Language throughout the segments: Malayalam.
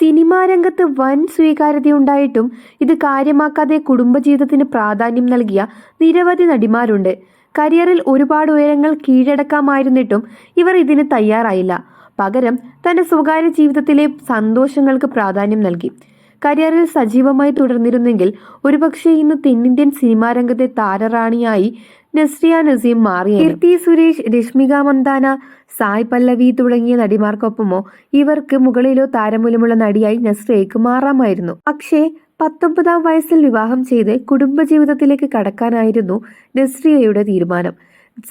സിനിമാ രംഗത്ത് വൻ സ്വീകാര്യതയുണ്ടായിട്ടും ഇത് കാര്യമാക്കാതെ കുടുംബജീവിതത്തിന് പ്രാധാന്യം നൽകിയ നിരവധി നടിമാരുണ്ട്. കരിയറിൽ ഒരുപാട് ഉയരങ്ങൾ കീഴടക്കാമായിരുന്നിട്ടും ഇവർ ഇതിന് തയ്യാറായില്ല. പകരം തന്റെ സ്വകാര്യ ജീവിതത്തിലെ സന്തോഷങ്ങൾക്ക് പ്രാധാന്യം നൽകി. കരിയറിൽ സജീവമായി തുടർന്നിരുന്നെങ്കിൽ ഒരുപക്ഷെ ഇന്ന് തെന്നിന്ത്യൻ സിനിമാ രംഗത്തെ താരറാണിയായി നസ്രിയ നസീം മാറി കീർത്തി സുരേഷ് രശ്മിക മന്ദാന സായ് പല്ലവി തുടങ്ങിയ നടിമാർക്കൊപ്പമോ ഇവർക്ക് മുകളിലോ താരമൂലമുള്ള നടിയായി നസ്രയ്ക്ക് മാറാമായിരുന്നു. പക്ഷേ പത്തൊമ്പതാം വയസ്സിൽ വിവാഹം ചെയ്ത് കുടുംബജീവിതത്തിലേക്ക് കടക്കാനായിരുന്നു നസ്രിയയുടെ തീരുമാനം.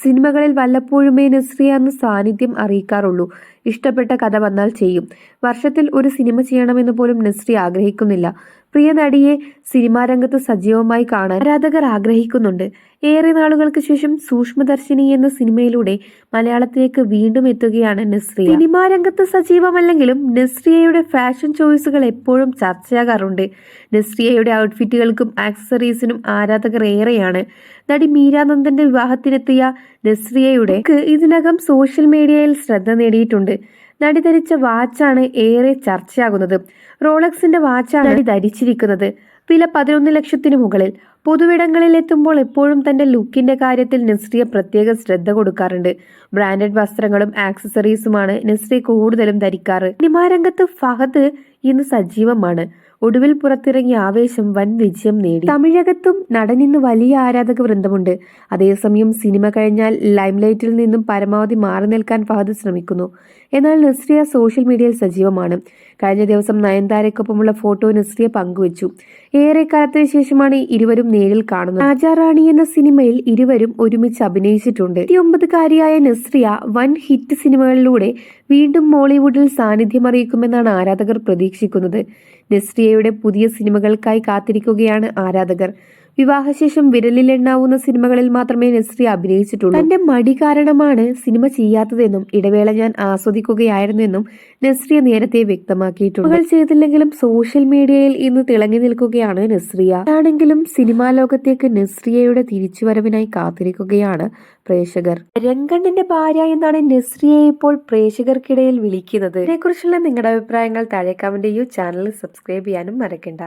സിനിമകളിൽ വല്ലപ്പോഴുമേ നസ്രിയ എന്ന് സാന്നിധ്യം അറിയിക്കാറുള്ളൂ. ഇഷ്ടപ്പെട്ട കഥ വന്നാൽ ചെയ്യും. വർഷത്തിൽ ഒരു സിനിമ ചെയ്യണമെന്ന് പോലും നസ്രി ആഗ്രഹിക്കുന്നില്ല. പ്രിയ നടിയെ സിനിമാ രംഗത്ത് സജീവമായി കാണാൻ ആരാധകർ ആഗ്രഹിക്കുന്നുണ്ട്. ഏറെ നാളുകൾക്ക് ശേഷം സൂക്ഷ്മദർശിനി എന്ന സിനിമയിലൂടെ മലയാളത്തിലേക്ക് വീണ്ടും എത്തുകയാണ് നസ്രിയ. സിനിമാ രംഗത്ത് സജീവമല്ലെങ്കിലും നസ്രിയയുടെ ഫാഷൻ ചോയ്സുകൾ എപ്പോഴും ചർച്ചയാകാറുണ്ട്. നസ്രിയയുടെ ഔട്ട്ഫിറ്റുകൾക്കും ആക്സസറീസിനും ആരാധകർ ഏറെയാണ്. നടി മീരാനന്ദന്റെ വിവാഹത്തിനെത്തിയ നസ്രിയയുടെ ഇതിനകം സോഷ്യൽ മീഡിയയിൽ ശ്രദ്ധ നേടിയിട്ടുണ്ട്. നടി ധരിച്ച വാച്ചാണ് ഏറെ ചർച്ചയാകുന്നത്. റോളക്സിന്റെ വാച്ചാണ് നടി ധരിച്ചിരിക്കുന്നത്. വില പതിനൊന്ന് ലക്ഷത്തിന് മുകളിൽ. പൊതുവിടങ്ങളിൽ എത്തുമ്പോൾ എപ്പോഴും തന്റെ ലുക്കിന്റെ കാര്യത്തിൽ നസ്രിയ പ്രത്യേക ശ്രദ്ധ കൊടുക്കാറുണ്ട്. ബ്രാൻഡഡ് വസ്ത്രങ്ങളും ആക്സസറീസുമാണ് നസ്രിയ കൂടുതലും ധരിക്കാറ്. സിനിമാരംഗത്ത് ഫഹദ് ഇന്ന് സജീവമാണ്. ഒടുവിൽ പുറത്തിറങ്ങിയ ആവേശം വൻ വിജയം നേടി. തമിഴകത്തും നടനിന്ന് വലിയ ആരാധക വൃന്ദമുണ്ട്. അതേസമയം സിനിമ കഴിഞ്ഞാൽ ലൈംലൈറ്റിൽ നിന്നും പരമാവധി മാറി നിൽക്കാൻ ഫഹദ് ശ്രമിക്കുന്നു. എന്നാൽ നസ്രിയ സോഷ്യൽ മീഡിയയിൽ സജീവമാണ്. കഴിഞ്ഞ ദിവസം നയൻതാരയ്ക്കൊപ്പമുള്ള ഫോട്ടോ നസ്രിയ പങ്കുവച്ചു. ഏറെ കാലത്തിന് ശേഷമാണ് ഇരുവരും നേരിൽ കാണുന്നത്. രാജാറാണി എന്ന സിനിമയിൽ ഇരുവരും ഒരുമിച്ച് അഭിനയിച്ചിട്ടുണ്ട്. ഇരുപത്തിയൊമ്പതുകാരിയായ നസ്രിയ വൻ ഹിറ്റ് സിനിമകളിലൂടെ വീണ്ടും മോളിവുഡിൽ സാന്നിധ്യം അറിയിക്കുമെന്നാണ് ആരാധകർ പ്രതീക്ഷിക്കുന്നത്. നസ്രിയയുടെ പുതിയ സിനിമകൾക്കായി കാത്തിരിക്കുകയാണ് ആരാധകർ. വിവാഹശേഷം വിരലിലെണ്ണാവുന്ന സിനിമകളിൽ മാത്രമേ നസ്രി അഭിനയിച്ചിട്ടുള്ളൂ. തന്റെ മടി കാരണമാണ് സിനിമ ചെയ്യാത്തതെന്നും ഇടവേള ഞാൻ ആസ്വദിക്കുകയായിരുന്നെന്നും നസ്രിയ നേരത്തെ വ്യക്തമാക്കിയിട്ടുണ്ട്. മകൾ ചെയ്തില്ലെങ്കിലും സോഷ്യൽ മീഡിയയിൽ ഇന്ന് തിളങ്ങി നിൽക്കുകയാണ് നസ്രിയ. ആണെങ്കിലും സിനിമാ ലോകത്തേക്ക് നസ്രിയയുടെ തിരിച്ചുവരവിനായി കാത്തിരിക്കുകയാണ് പ്രേക്ഷകർ. രംഗണ്ണന്റെ ഭാര്യ എന്നാണ് നസ്രിയെ ഇപ്പോൾ പ്രേക്ഷകർക്കിടയിൽ വിളിക്കുന്നത്. ഇതിനെക്കുറിച്ചുള്ള നിങ്ങളുടെ അഭിപ്രായങ്ങൾ താഴെ കമന്റ് ചെയ്യൂ. ചാനൽ സബ്സ്ക്രൈബ് ചെയ്യാനും മറക്കണ്ട.